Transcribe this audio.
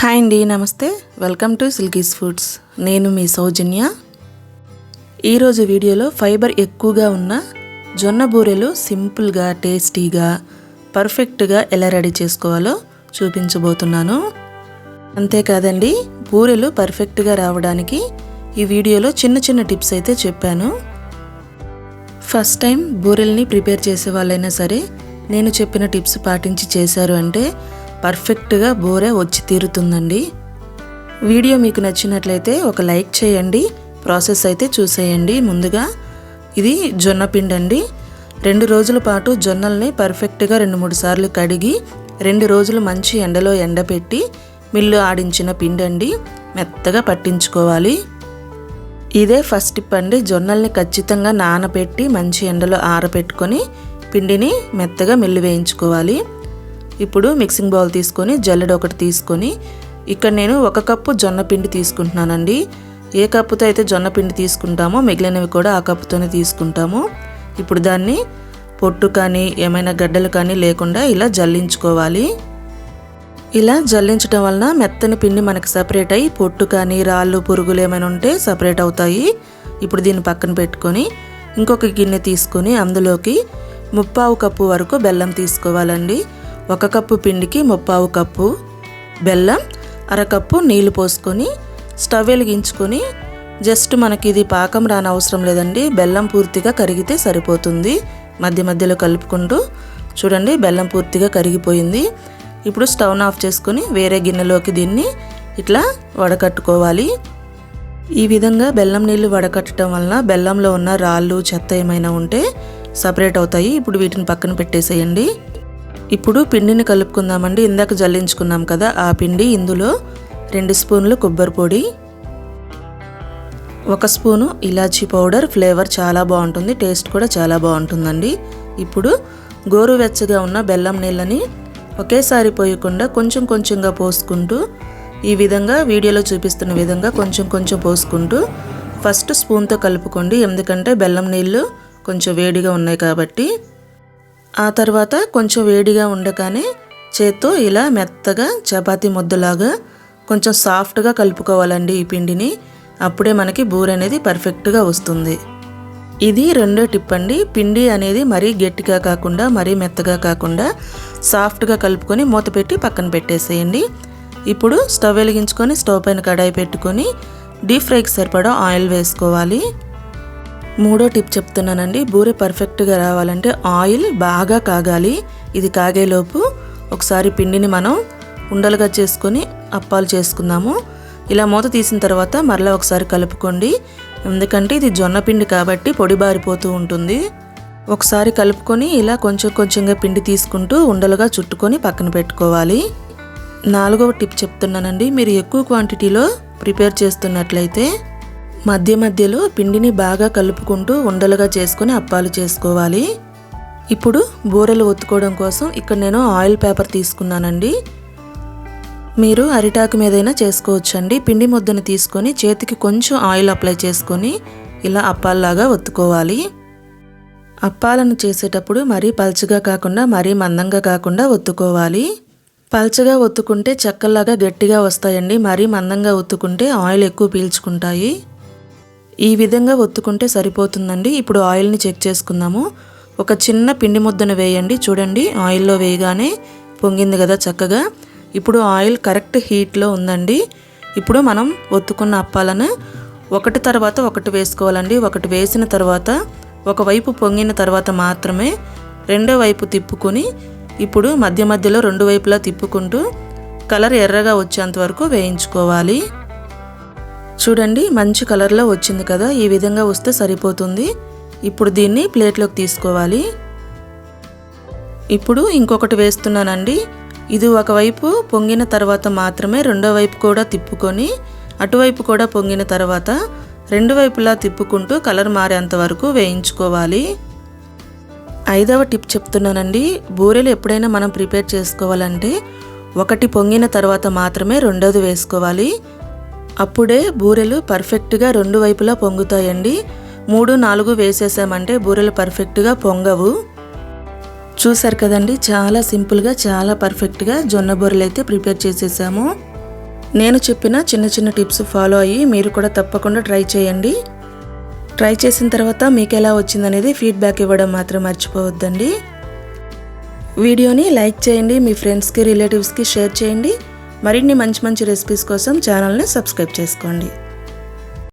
Hi అండి నమస్తే. Welcome to Silkies foods. నేను మీ సౌజన్య. ఈరోజు వీడియోలో ఫైబర్ ఎక్కువగా ఉన్న జొన్న బూరెలు సింపుల్గా టేస్టీగా పర్ఫెక్ట్గా ఎలా రెడీ చేసుకోవాలో చూపించబోతున్నాను. అంతేకాదండి బూరెలు పర్ఫెక్ట్గా రావడానికి ఈ వీడియోలో చిన్న చిన్న టిప్స్ అయితే చెప్పాను. ఫస్ట్ టైం బూరెల్ని ప్రిపేర్ చేసే వాళ్ళైనా సరే నేను చెప్పిన టిప్స్ పాటించి చేశారు అంటే పర్ఫెక్ట్గా బోరే వచ్చి తీరుతుందండి. వీడియో మీకు నచ్చినట్లయితే ఒక లైక్ చేయండి. ప్రాసెస్ అయితే చూసేయండి ముందుగా. ఇది జొన్న పిండి అండి రెండు రోజుల పాటు జొన్నల్ని పర్ఫెక్ట్గా రెండు మూడు సార్లు కడిగి రెండు రోజులు మంచి ఎండలో ఎండపెట్టి మిల్లు ఆడించిన పిండి అండి మెత్తగా పట్టించుకోవాలి. ఇదే ఫస్ట్ టిప్ అండి. జొన్నల్ని ఖచ్చితంగా నానబెట్టి మంచి ఎండలో ఆరబెట్టుకొని పిండిని మెత్తగా మిల్లు వేయించుకోవాలి. ఇప్పుడు మిక్సింగ్ బౌల్ తీసుకొని జల్లెడ ఒకటి తీసుకొని ఇక్కడ నేను ఒక కప్పు జొన్న పిండి తీసుకుంటున్నానండి. ఏ కప్పుతో అయితే జొన్న పిండి తీసుకుంటామో మిగిలినవి కూడా ఆ కప్పుతోనే తీసుకుంటాము. ఇప్పుడు దాన్ని పొట్టు కానీ ఏమైనా గడ్డలు కానీ లేకుండా ఇలా జల్లించుకోవాలి. ఇలా జల్లించడం వలన మెత్తని పిండి మనకి సపరేట్ అయ్యి పొట్టు కానీ రాళ్ళు పురుగులు ఏమైనా ఉంటే సపరేట్ అవుతాయి. ఇప్పుడు దీన్ని పక్కన పెట్టుకొని ఇంకొక గిన్నె తీసుకొని అందులోకి ముప్పావు కప్పు వరకు బెల్లం తీసుకోవాలండి. ఒక కప్పు పిండికి ముప్పావు కప్పు బెల్లం అరకప్పు నీళ్ళు పోసుకొని స్టవ్ వెలిగించుకొని జస్ట్ మనకి ఇది పాకం రాని అవసరం లేదండి. బెల్లం పూర్తిగా కరిగితే సరిపోతుంది. మధ్య మధ్యలో కలుపుకుంటూ చూడండి బెల్లం పూర్తిగా కరిగిపోయింది. ఇప్పుడు స్టవ్ను ఆఫ్ చేసుకొని వేరే గిన్నెలోకి దీన్ని ఇట్లా వడకట్టుకోవాలి. ఈ విధంగా బెల్లం నీళ్ళు వడకట్టడం వలన బెల్లంలో ఉన్న రాళ్ళు చెత్త ఏమైనా ఉంటే సపరేట్ అవుతాయి. ఇప్పుడు వీటిని పక్కన పెట్టేసేయండి. ఇప్పుడు పిండిని కలుపుకుందామండి. ఇందాక జల్లించుకున్నాం కదా ఆ పిండి ఇందులో రెండు స్పూన్లు కొబ్బరి పొడి ఒక స్పూను ఇలాచీ పౌడర్. ఫ్లేవర్ చాలా బాగుంటుంది టేస్ట్ కూడా చాలా బాగుంటుందండి. ఇప్పుడు గోరువెచ్చగా ఉన్న బెల్లం నీళ్ళని ఒకేసారి పోయకుండా కొంచెం కొంచెంగా పోసుకుంటూ ఈ విధంగా వీడియోలో చూపిస్తున్న విధంగా కొంచెం కొంచెం పోసుకుంటూ ఫస్ట్ స్పూన్తో కలుపుకోండి. ఎందుకంటే బెల్లం నీళ్ళు కొంచెం వేడిగా ఉన్నాయి కాబట్టి ఆ తర్వాత కొంచెం వేడిగా ఉండగానే చేత్తో ఇలా మెత్తగా చపాతి ముద్దలాగా కొంచెం సాఫ్ట్గా కలుపుకోవాలండి ఈ పిండిని. అప్పుడే మనకి బూర అనేది పర్ఫెక్ట్గా వస్తుంది. ఇది రెండో టిప్ అండి. పిండి అనేది మరీ గట్టిగా కాకుండా మరీ మెత్తగా కాకుండా సాఫ్ట్గా కలుపుకొని మూత పెట్టి పక్కన పెట్టేసేయండి. ఇప్పుడు స్టవ్ వెలిగించుకొని స్టవ్ పైన కడాయి పెట్టుకొని డీప్ ఫ్రైకి సరిపడా ఆయిల్ వేసుకోవాలి. మూడో టిప్ చెప్తున్నానండి. బూరె పర్ఫెక్ట్గా రావాలంటే ఆయిల్ బాగా కాగాలి. ఇది కాగేలోపు ఒకసారి పిండిని మనం ఉండలుగా చేసుకొని అప్పాలు చేసుకుందాము. ఇలా మూత తీసిన తర్వాత మరలా ఒకసారి కలుపుకోండి. ఎందుకంటే ఇది జొన్న పిండి కాబట్టి పొడి బారిపోతూ ఉంటుంది. ఒకసారి కలుపుకొని ఇలా కొంచెం కొంచెంగా పిండి తీసుకుంటూ ఉండలుగా చుట్టుకొని పక్కన పెట్టుకోవాలి. నాలుగవ టిప్ చెప్తున్నానండి. మీరు ఎక్కువ క్వాంటిటీలో ప్రిపేర్ చేస్తున్నట్లయితే మధ్య మధ్యలో పిండిని బాగా కలుపుకుంటూ ఉండలుగా చేసుకుని అప్పాలు చేసుకోవాలి. ఇప్పుడు బూరెలు ఒత్తుకోవడం కోసం ఇక్కడ నేను ఆయిల్ పేపర్ తీసుకున్నానండి. మీరు అరిటాకు మీదైనా చేసుకోవచ్చండి. పిండి ముద్దను తీసుకొని చేతికి కొంచెం ఆయిల్ అప్లై చేసుకొని ఇలా అప్పాల్లాగా ఒత్తుకోవాలి. అప్పాలను చేసేటప్పుడు మరీ పల్చగా కాకుండా మరీ మందంగా కాకుండా ఒత్తుకోవాలి. పల్చగా ఒత్తుకుంటే చెక్కల్లాగా గట్టిగా వస్తాయండి. మరీ మందంగా ఒత్తుకుంటే ఆయిల్ ఎక్కువ పీల్చుకుంటాయి. ఈ విధంగా ఒత్తుకుంటే సరిపోతుందండి. ఇప్పుడు ఆయిల్ని చెక్ చేసుకుందాము. ఒక చిన్న పిండి ముద్దను వేయండి. చూడండి ఆయిల్లో వేయగానే పొంగింది కదా చక్కగా. ఇప్పుడు ఆయిల్ కరెక్ట్ హీట్లో ఉందండి. ఇప్పుడు మనం ఒత్తుకున్న అప్పాలను ఒకటి తర్వాత ఒకటి వేసుకోవాలండి. ఒకటి వేసిన తర్వాత ఒకవైపు పొంగిన తర్వాత మాత్రమే రెండో వైపు తిప్పుకొని ఇప్పుడు మధ్య మధ్యలో రెండు వైపులా తిప్పుకుంటూ కలర్ ఎర్రగా వచ్చేంత వరకు వేయించుకోవాలి. చూడండి మంచి కలర్లో వచ్చింది కదా. ఈ విధంగా వస్తే సరిపోతుంది. ఇప్పుడు దీన్ని ప్లేట్లోకి తీసుకోవాలి. ఇప్పుడు ఇంకొకటి వేస్తున్నానండి. ఇది ఒకవైపు పొంగిన తర్వాత మాత్రమే రెండో వైపు కూడా తిప్పుకొని అటువైపు కూడా పొంగిన తర్వాత రెండు వైపులా తిప్పుకుంటూ కలర్ మారేంత వరకు వేయించుకోవాలి. ఐదవ టిప్ చెప్తున్నానండి. బూరెలు ఎప్పుడైనా మనం ప్రిపేర్ చేసుకోవాలంటే ఒకటి పొంగిన తర్వాత మాత్రమే రెండోది వేసుకోవాలి. అప్పుడే బూరెలు పర్ఫెక్ట్గా రెండు వైపులా పొంగుతాయండి. మూడు నాలుగు వేసేసామంటే బూరెలు పర్ఫెక్ట్గా పొంగవు. చూసారు కదండి చాలా సింపుల్గా చాలా పర్ఫెక్ట్గా జొన్న బూరెలు అయితే ప్రిపేర్ చేసేసాము. నేను చెప్పిన చిన్న చిన్న టిప్స్ ఫాలో అయ్యి మీరు కూడా తప్పకుండా ట్రై చేయండి. ట్రై చేసిన తర్వాత మీకు ఎలా వచ్చిందనేది ఫీడ్బ్యాక్ ఇవ్వడం మాత్రం మర్చిపోవద్దండి. వీడియోని లైక్ చేయండి మీ ఫ్రెండ్స్కి రిలేటివ్స్కి షేర్ చేయండి. మరిన్ని మంచి మంచి రెసిపీస్ కోసం ఛానల్ని సబ్స్క్రైబ్ చేసుకోండి.